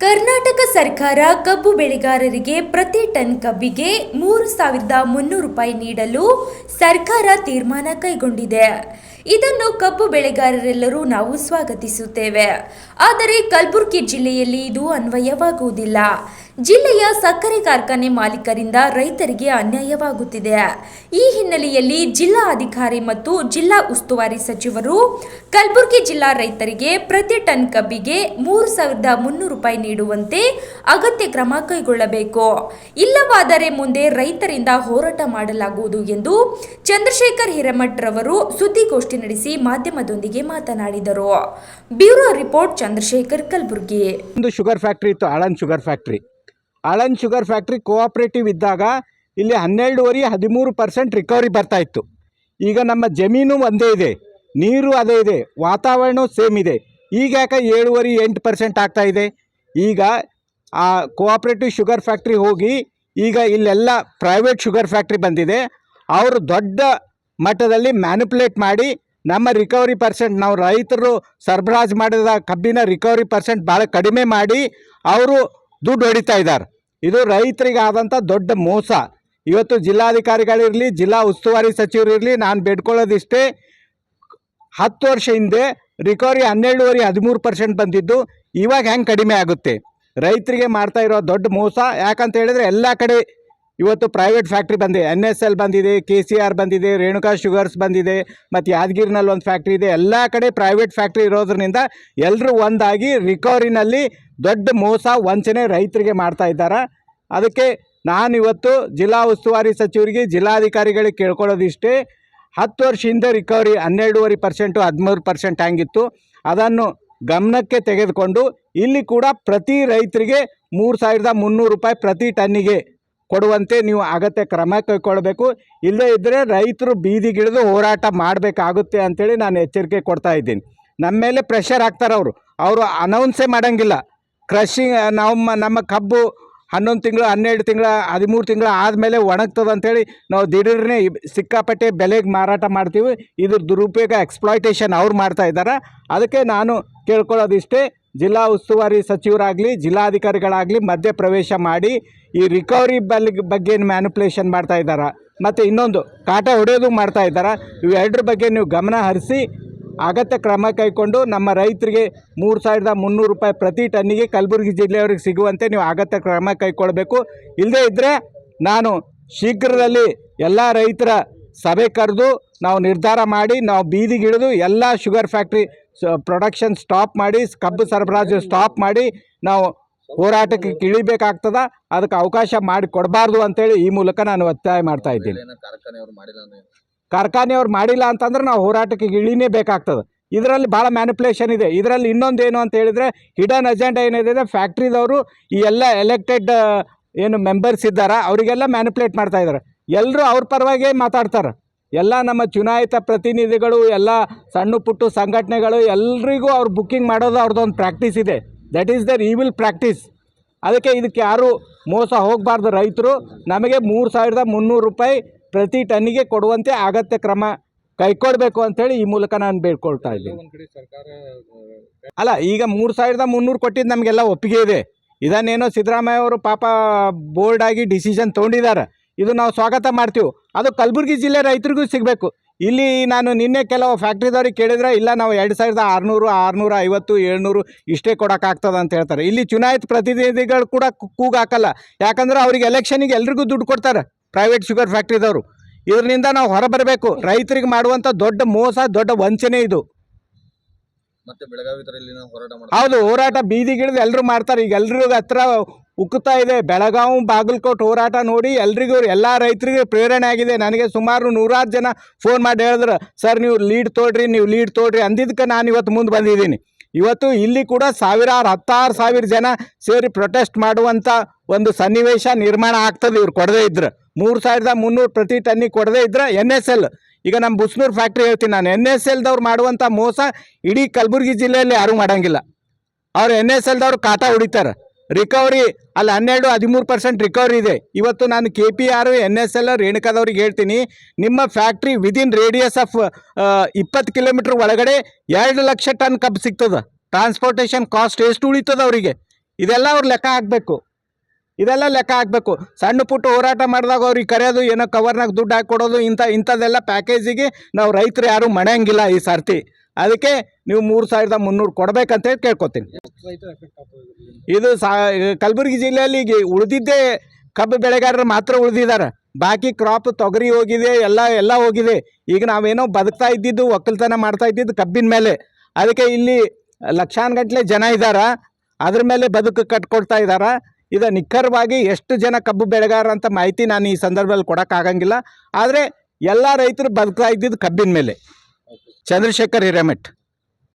ಕರ್ನಾಟಕ ಸರ್ಕಾರ ಕಬ್ಬು ಬೆಳೆಗಾರರಿಗೆ ಪ್ರತಿ ಟನ್ ಕಬ್ಬಿಗೆ ಮೂರು ಸಾವಿರದ ಮುನ್ನೂರು ರೂಪಾಯಿ ನೀಡಲು ಸರ್ಕಾರ ತೀರ್ಮಾನ ಕೈಗೊಂಡಿದೆ. ಇದನ್ನು ಕಬ್ಬು ಬೆಳೆಗಾರರೆಲ್ಲರೂ ನಾವು ಸ್ವಾಗತಿಸುತ್ತೇವೆ. ಆದರೆ ಕಲಬುರಗಿ ಜಿಲ್ಲೆಯಲ್ಲಿ ಇದು ಅನ್ವಯವಾಗುವುದಿಲ್ಲ. ಜಿಲ್ಲೆಯ ಸಕ್ಕರೆ ಕಾರ್ಖಾನೆ ಮಾಲೀಕರಿಂದ ರೈತರಿಗೆ ಅನ್ಯಾಯವಾಗುತ್ತಿದೆ. ಈ ಹಿನ್ನೆಲೆಯಲ್ಲಿ ಜಿಲ್ಲಾ ಅಧಿಕಾರಿ ಮತ್ತು ಜಿಲ್ಲಾ ಉಸ್ತುವಾರಿ ಸಚಿವರು ಕಲಬುರಗಿ ಜಿಲ್ಲಾ ರೈತರಿಗೆ ಪ್ರತಿ ಟನ್ ಕಬ್ಬಿಗೆ ಮೂರು ಸಾವಿರದ ಮುನ್ನೂರು ರೂಪಾಯಿ ನೀಡುವಂತೆ ಅಗತ್ಯ ಕ್ರಮ ಕೈಗೊಳ್ಳಬೇಕು. ಇಲ್ಲವಾದರೆ ಮುಂದೆ ರೈತರಿಂದ ಹೋರಾಟ ಮಾಡಲಾಗುವುದು ಎಂದು ಚಂದ್ರಶೇಖರ್ ಹಿರೇಮಠ್ ರವರು ಸುದ್ದಿಗೋಷ್ಠಿ ನಡೆಸಿ ಮಾಧ್ಯಮದೊಂದಿಗೆ ಮಾತನಾಡಿದರು. Bureau report Chandrashekar Kalaburagi. ಒಂದು ಶುಗರ್ ಫ್ಯಾಕ್ಟರಿ ಇತ್ತು, Aland sugar factory. Aland sugar factory cooperative ಇದ್ದಾಗ ಇಲ್ಲಿ ಹನ್ನೆರಡುವರೆ, ಹದಿಮೂರು ಪರ್ಸೆಂಟ್ ರಿಕವರಿ ಬರ್ತಾ ಇತ್ತು. ಈಗ ನಮ್ಮ ಜಮೀನು ಒಂದೇ ಇದೆ, ನೀರು ಅದೇ ಇದೆ ವಾತಾವರಣ ಸೇಮ್ ಇದೆ. ಈಗ ಯಾಕೆ ಏಳುವರೆ, ಎಂಟು ಪರ್ಸೆಂಟ್ ಆಗ್ತಾ ಇದೆ? ಈಗ ಆ ಕೋಆಪ್ರೇಟಿವ್ ಶುಗರ್ ಫ್ಯಾಕ್ಟ್ರಿ ಹೋಗಿ ಈಗ ಇಲ್ಲೆಲ್ಲ ಪ್ರೈವೇಟ್ ಶುಗರ್ ಫ್ಯಾಕ್ಟ್ರಿ ಬಂದಿದೆ. ಅವರು ದೊಡ್ಡ ಮಟ್ಟದಲ್ಲಿ ಮ್ಯಾನುಪುಲೇಟ್ ಮಾಡಿ ನಮ್ಮ ರಿಕವರಿ ಪರ್ಸೆಂಟ್ ನಾವು ರೈತರು ಸರಬರಾಜು ಮಾಡಿದ ಕಬ್ಬಿನ ರಿಕವರಿ ಪರ್ಸೆಂಟ್ ಭಾಳ ಕಡಿಮೆ ಮಾಡಿ ಅವರು ದುಡ್ಡು ಹೊಡಿತಾ ಇದ್ದಾರೆ. ಇದು ರೈತರಿಗೆ ಆದಂಥ ದೊಡ್ಡ ಮೋಸ. ಇವತ್ತು ಜಿಲ್ಲಾಧಿಕಾರಿಗಳಿರಲಿ, ಜಿಲ್ಲಾ ಉಸ್ತುವಾರಿ ಸಚಿವರಿರಲಿ, ನಾನು ಬೇಡ್ಕೊಳ್ಳೋದಿಷ್ಟೇ ಹತ್ತು ವರ್ಷ ಹಿಂದೆ ರಿಕವರಿ ಹನ್ನೆರಡುವರೆ, ಹದಿಮೂರು ಪರ್ಸೆಂಟ್ ಬಂದಿದ್ದು, ಇವಾಗ ಹೆಂಗೆ ಕಡಿಮೆ ಆಗುತ್ತೆ? ರೈತರಿಗೆ ಮಾಡ್ತಾ ಇರೋ ದೊಡ್ಡ ಮೋಸ, ಯಾಕಂತ ಹೇಳಿದ್ರೆ ಎಲ್ಲ ಕಡೆ ಇವತ್ತು ಪ್ರೈವೇಟ್ ಫ್ಯಾಕ್ಟ್ರಿ ಬಂದಿದೆ. ಎನ್ ಎಸ್ ಎಲ್ ಬಂದಿದೆ ಕೆ ಸಿ ಆರ್ ಬಂದಿದೆ, ರೇಣುಕಾ ಶುಗರ್ಸ್ ಬಂದಿದೆ, ಮತ್ತು ಯಾದಗಿರಿನಲ್ಲಿ ಒಂದು ಫ್ಯಾಕ್ಟ್ರಿ ಇದೆ. ಎಲ್ಲ ಕಡೆ ಪ್ರೈವೇಟ್ ಫ್ಯಾಕ್ಟ್ರಿ ಇರೋದ್ರಿಂದ ಎಲ್ಲರೂ ಒಂದಾಗಿ ರಿಕವರಿನಲ್ಲಿ ದೊಡ್ಡ ಮೋಸ, ವಂಚನೆ ರೈತರಿಗೆ ಮಾಡ್ತಾ ಇದ್ದಾರೆ? ಅದಕ್ಕೆ ನಾನು ಇವತ್ತು ಜಿಲ್ಲಾ ಉಸ್ತುವಾರಿ ಸಚಿವರಿಗೆ, ಜಿಲ್ಲಾಧಿಕಾರಿಗಳಿಗೆ ಕೇಳ್ಕೊಳ್ಳೋದಿಷ್ಟೇ. ಹತ್ತು ವರ್ಷ ಹಿಂದೆ ರಿಕವರಿ ಹನ್ನೆರಡೂವರೆ ಪರ್ಸೆಂಟು, ಹದಿಮೂರು ಪರ್ಸೆಂಟ್ ಹ್ಯಾಂಗಿತ್ತು. ಅದನ್ನು ಗಮನಕ್ಕೆ ತೆಗೆದುಕೊಂಡು ಇಲ್ಲಿ ಕೂಡ ಪ್ರತಿ ರೈತರಿಗೆ ಮೂರು ಸಾವಿರದ ಮುನ್ನೂರು ರೂಪಾಯಿ ಪ್ರತಿ ಟನ್ನಿಗೆ ಕೊಡುವಂತೆ ನೀವು ಅಗತ್ಯ ಕ್ರಮ ಕೈಗೊಳ್ಳಬೇಕು. ಇಲ್ಲದೇ ಇದ್ದರೆ ರೈತರು ಬೀದಿಗಿಳಿದು ಹೋರಾಟ ಮಾಡಬೇಕಾಗುತ್ತೆ ಅಂತೇಳಿ ನಾನು ಎಚ್ಚರಿಕೆ ಕೊಡ್ತಾ ಇದ್ದೀನಿ. ನಮ್ಮ ಮೇಲೆ ಪ್ರೆಷರ್ ಹಾಕ್ತಾರೆ ಅವರು ಅವರು ಅನೌನ್ಸೇ ಮಾಡೋಂಗಿಲ್ಲ. ಕ್ರಷಿಂಗ್ ನಮ್ಮ ನಮ್ಮ ಕಬ್ಬು ಹನ್ನೊಂದು ತಿಂಗಳು, ಹನ್ನೆರಡು ತಿಂಗಳ, ಹದಿಮೂರು ತಿಂಗಳು ಆದಮೇಲೆ ಒಣಗ್ತದೆ ಅಂತೇಳಿ ನಾವು ದಿಢೀರ್ನೇ ಸಿಕ್ಕಾಪಟ್ಟೆ ಬೆಲೆಗೆ ಮಾರಾಟ ಮಾಡ್ತೀವಿ. ಇದ್ರ ದುರುಪಯೋಗ ಎಕ್ಸ್ಪ್ಲಾಯ್ಟೇಷನ್ ಅವ್ರು ಮಾಡ್ತಾ ಇದ್ದಾರೆ. ಅದಕ್ಕೆ ನಾನು ಕೇಳ್ಕೊಳ್ಳೋದಿಷ್ಟೇ, ಜಿಲ್ಲಾ ಉಸ್ತುವಾರಿ ಸಚಿವರಾಗಲಿ, ಜಿಲ್ಲಾಧಿಕಾರಿಗಳಾಗಲಿ ಮಧ್ಯ ಪ್ರವೇಶ ಮಾಡಿ ಈ ರಿಕವರಿ ಬಲ್, ಬಗ್ಗೆ ಮ್ಯಾನುಪ್ಲೇಷನ್ ಮಾಡ್ತಾ ಇದ್ದಾರೆ. ಮತ್ತು ಇನ್ನೊಂದು, ಕಾಟ ಹೊಡೆಯೋದು ಮಾಡ್ತಾ ಇದ್ದಾರೆ. ಇವೆರಡರ ಬಗ್ಗೆ ನೀವು ಗಮನ ಹರಿಸಿ ಅಗತ್ಯ ಕ್ರಮ ಕೈಗೊಂಡು ನಮ್ಮ ರೈತರಿಗೆ ಮೂರು ಸಾವಿರದ ಮುನ್ನೂರು ರೂಪಾಯಿ ಪ್ರತಿ ಟನ್ನಿಗೆ ಕಲಬುರಗಿ ಜಿಲ್ಲೆಯವ್ರಿಗೆ ಸಿಗುವಂತೆ ನೀವು ಅಗತ್ಯ ಕ್ರಮ ಕೈಗೊಳ್ಳಬೇಕು ಇಲ್ಲದೇ ಇದ್ದರೆ ನಾನು ಶೀಘ್ರದಲ್ಲಿ ಎಲ್ಲ ರೈತರ ಸಭೆ ಕರೆದು ನಾವು ನಿರ್ಧಾರ ಮಾಡಿ ನಾವು ಬೀದಿಗಿಳಿದು ಎಲ್ಲ ಶುಗರ್ ಫ್ಯಾಕ್ಟ್ರಿ ಪ್ರೊಡಕ್ಷನ್ ಸ್ಟಾಪ್ ಮಾಡಿ, ಕಬ್ಬು ಸರಬರಾಜು ಸ್ಟಾಪ್ ಮಾಡಿ ನಾವು ಹೋರಾಟಕ್ಕೆ ಇಳಿಬೇಕಾಗ್ತದ. ಅದಕ್ಕೆ ಅವಕಾಶ ಮಾಡಿ ಕೊಡಬಾರ್ದು ಅಂತೇಳಿ ಈ ಮೂಲಕ ನಾನು ಒತ್ತಾಯ ಮಾಡ್ತಾ ಇದ್ದೀನಿ. ಕಾರ್ಖಾನೆಯವರು ಮಾಡಿಲ್ಲ ಅಂತಂದ್ರೆ ನಾವು ಹೋರಾಟಕ್ಕೆ ಇಳಿನೇ ಬೇಕಾಗ್ತದೆ. ಇದರಲ್ಲಿ ಭಾಳ ಮ್ಯಾನಿಪ್ಯುಲೇಷನ್ ಇದೆ. ಇದರಲ್ಲಿ ಇನ್ನೊಂದು ಏನು ಅಂತ ಹೇಳಿದರೆ ಹಿಡನ್ ಅಜೆಂಡಾ ಏನಿದೆ ಫ್ಯಾಕ್ಟ್ರಿದವರು ಈ ಎಲ್ಲ ಎಲೆಕ್ಟೆಡ್ ಏನು ಮೆಂಬರ್ಸ್ ಇದ್ದಾರೆ, ಅವರಿಗೆಲ್ಲ ಮ್ಯಾನಿಪ್ಯುಲೇಟ್ ಮಾಡ್ತಾ ಇದ್ದಾರೆ. ಎಲ್ಲರೂ ಅವ್ರ ಪರವಾಗಿ ಮಾತಾಡ್ತಾರೆ. ಎಲ್ಲ ನಮ್ಮ ಚುನಾಯಿತ ಪ್ರತಿನಿಧಿಗಳು, ಎಲ್ಲ ಸಣ್ಣ ಪುಟ್ಟ ಸಂಘಟನೆಗಳು, ಎಲ್ರಿಗೂ ಅವ್ರು ಬುಕ್ಕಿಂಗ್ ಮಾಡೋದು ಅವ್ರದ್ದೊಂದು ಪ್ರಾಕ್ಟೀಸ್ ಇದೆ. That is their evil practice ಅದಕ್ಕೆ ಇದಕ್ಕೆ ಯಾರು ಮೋಸ ಹೋಗಬಾರ್ದು ರೈತರು. ನಮಗೆ ಮೂರು ಸಾವಿರದ ಮುನ್ನೂರು ರೂಪಾಯಿ ಪ್ರತಿ ಟನ್ನಿಗೆ ಕೊಡುವಂತೆ ಅಗತ್ಯ ಕ್ರಮ ಕೈಕೊಡ್ಬೇಕು ಅಂತೇಳಿ ಈ ಮೂಲಕ ನಾನು ಬೇಡ್ಕೊಳ್ತಾ ಇದ್ದೀನಿ. ಅಲ್ಲ ಈಗ ಮೂರು ಸಾವಿರದ ಮುನ್ನೂರು ಕೊಟ್ಟಿದ್ದು ನಮಗೆಲ್ಲ ಒಪ್ಪಿಗೆ ಇದೆ. ಇದನ್ನೇನೋ ಸಿದ್ದರಾಮಯ್ಯ ಅವರು ಪಾಪ ಬೋರ್ಡ್ ಆಗಿ ಡಿಸಿಷನ್ ತೊಗೊಂಡಿದ್ದಾರೆ. ಇದು ನಾವು ಸ್ವಾಗತ ಮಾಡ್ತೀವಿ. ಅದು ಕಲಬುರಗಿ ಜಿಲ್ಲೆ ರೈತರಿಗೂ ಸಿಗಬೇಕು. ಇಲ್ಲಿ ನಾನು ನಿನ್ನೆ ಕೆಲವು ಫ್ಯಾಕ್ಟ್ರಿದವ್ರಿಗೆ ಕೇಳಿದ್ರೆ ಇಲ್ಲ ನಾವು ಎರಡು ಸಾವಿರದ ಆರುನೂರು ಆರುನೂರ ಐವತ್ತು ಏಳ್ನೂರು ಇಷ್ಟೇ ಕೊಡೋಕ್ಕಾಗ್ತದೆ ಅಂತ ಹೇಳ್ತಾರೆ. ಇಲ್ಲಿ ಚುನಾಯಿತ ಪ್ರತಿನಿಧಿಗಳು ಕೂಡ ಕೂಗಾಕಲ್ಲ. ಯಾಕಂದ್ರೆ ಅವ್ರಿಗೆ ಎಲೆಕ್ಷನಿಗೆ ಎಲ್ರಿಗೂ ದುಡ್ಡು ಕೊಡ್ತಾರೆ. ಪ್ರೈವೇಟ್ ಶುಗರ್ ಫ್ಯಾಕ್ಟ್ರಿದವರು ಇದರಿಂದ ನಾವು ಹೊರಬರಬೇಕು. ರೈತರಿಗೆ ಮಾಡುವಂಥ ದೊಡ್ಡ ಮೋಸ ದೊಡ್ಡ ವಂಚನೆ ಇದು. ಮತ್ತೆ ಹೋರಾಟ ಹೌದು ಹೋರಾಟ ಬೀದಿಗಿಳಿದು ಎಲ್ಲರೂ ಮಾಡ್ತಾರೆ. ಈಗ ಎಲ್ರಿಗೂ ಹತ್ರ ಉಕ್ಕುತ್ತಾ ಇದೆ. ಬೆಳಗಾವಿ ಬಾಗಲಕೋಟೆ ಹೋರಾಟ ನೋಡಿ ಎಲ್ರಿಗೂ ಎಲ್ಲ ರೈತರಿಗೆ ಪ್ರೇರಣೆ ಆಗಿದೆ. ನನಗೆ ಸುಮಾರು ನೂರಾರು ಜನ ಫೋನ್ ಮಾಡಿ ಹೇಳಿದ್ರು ಸರ್ ನೀವು ಲೀಡ್ ತೋಡ್ರಿ ನೀವು ಲೀಡ್ ತೋಡ್ರಿ. ಅಂದಿದ್ದಕ್ಕೆ ನಾನು ಇವತ್ತು ಮುಂದೆ ಬಂದಿದ್ದೀನಿ. ಇವತ್ತು ಇಲ್ಲಿ ಕೂಡ ಸಾವಿರಾರು ಹತ್ತಾರು ಸಾವಿರ ಜನ ಸೇರಿ ಪ್ರೊಟೆಸ್ಟ್ ಮಾಡುವಂಥ ಒಂದು ಸನ್ನಿವೇಶ ನಿರ್ಮಾಣ ಆಗ್ತದೆ ಇವ್ರು ಕೊಡದೇ ಇದ್ರೆ. ಮೂರು ಸಾವಿರದ ಮುನ್ನೂರು ಪ್ರತಿ ಟನ್ನಿಗೆ ಕೊಡದೇ ಇದ್ರೆ ಎನ್ ಎಸ್ ಎಲ್ ಈಗ ನಮ್ಮ ಬುಸ್ನೂರು ಫ್ಯಾಕ್ಟ್ರಿ ಹೇಳ್ತೀನಿ ನಾನು. ಎನ್ ಎಸ್ ಎಲ್ದವ್ರು ಮಾಡುವಂಥ ಮೋಸ ಇಡೀ ಕಲಬುರಗಿ ಜಿಲ್ಲೆಯಲ್ಲಿ ಯಾರೂ ಮಾಡೋಂಗಿಲ್ಲ. ಅವ್ರು ಎನ್ ಎಸ್ ಎಲ್ದವ್ರು ಕಾಟ ಹೊಡಿತಾರೆ. ರಿಕವರಿ ಅಲ್ಲಿ ಹನ್ನೆರಡು, ಹದಿಮೂರು ಪರ್ಸೆಂಟ್ ರಿಕವರಿ ಇದೆ. ಇವತ್ತು ನಾನು K P R N S L ರೇಣುಕಾದವ್ರಿಗೆ ಹೇಳ್ತೀನಿ. ನಿಮ್ಮ ಫ್ಯಾಕ್ಟ್ರಿ ವಿದಿನ್ ರೇಡಿಯಸ್ ಆಫ್ ಇಪ್ಪತ್ತು ಕಿಲೋಮೀಟ್ರ್ ಒಳಗಡೆ ಎರಡು ಲಕ್ಷ ಟನ್ ಕಬ್ಬು ಸಿಗ್ತದೆ. ಟ್ರಾನ್ಸ್ಪೋರ್ಟೇಷನ್ ಕಾಸ್ಟ್ ಎಷ್ಟು ಉಳಿತದ ಅವರಿಗೆ? ಇದೆಲ್ಲ ಅವ್ರು ಲೆಕ್ಕ ಹಾಕಬೇಕು. ಇದೆಲ್ಲ ಲೆಕ್ಕ ಹಾಕಬೇಕು. ಸಣ್ಣ ಪುಟ್ಟ ಹೋರಾಟ ಮಾಡಿದಾಗ ಅವ್ರಿಗೆ ಕರೆಯೋದು, ಏನೋ ಕವರ್ನಾಗ ದುಡ್ಡು ಹಾಕಿ ಕೊಡೋದು, ಇಂಥ, ಇಂಥದ್ದೆಲ್ಲ ಪ್ಯಾಕೇಜಿಗೆ ನಾವು ರೈತರು ಯಾರೂ ಮಣೆಯಂಗಿಲ್ಲ ಈ ಸರ್ತಿ. ಅದಕ್ಕೆ ನೀವು ಮೂರು ಸಾವಿರದ ಮುನ್ನೂರು ಕೊಡ್ಬೇಕಂತೇಳಿ ಕೇಳ್ಕೊತೀನಿ. ಇದು ಸಾ, ಕಲಬುರಗಿ ಜಿಲ್ಲೆಯಲ್ಲಿ ಈಗ ಉಳಿದಿದ್ದೇ ಕಬ್ಬು ಬೆಳೆಗಾರರು ಮಾತ್ರ ಉಳಿದಿದ್ದಾರೆ. ಬಾಕಿ ಕ್ರಾಪ್ ತೊಗರಿ ಹೋಗಿದೆ, ಎಲ್ಲ ಎಲ್ಲ ಹೋಗಿದೆ. ಈಗ ನಾವೇನೋ ಬದುಕ್ತಾ ಇದ್ದಿದ್ದು, ಒಕ್ಕಲ್ತನ ಮಾಡ್ತಾ ಇದ್ದಿದ್ದು ಕಬ್ಬಿನ ಮೇಲೆ. ಅದಕ್ಕೆ ಇಲ್ಲಿ ಲಕ್ಷಾನುಗಟ್ಟಲೆ ಜನ ಇದ್ದಾರೆ? ಅದ್ರ ಮೇಲೆ ಬದುಕು ಕಟ್ಕೊಡ್ತಾ ಇದ್ದಾರ? ಇದು ನಿಖರವಾಗಿ ಎಷ್ಟು ಜನ ಕಬ್ಬು ಬೆಳೆಗಾರ ಅಂತ ಮಾಹಿತಿ ನಾನು ಈ ಸಂದರ್ಭದಲ್ಲಿ ಕೊಡೋಕ್ಕಾಗಂಗಿಲ್ಲ ಆದರೆ ಎಲ್ಲ ರೈತರು ಬದುಕ್ತಾ ಕಬ್ಬಿನ ಮೇಲೆ. ಚಂದ್ರಶೇಖರ್ ಹಿರೇಮಠ್.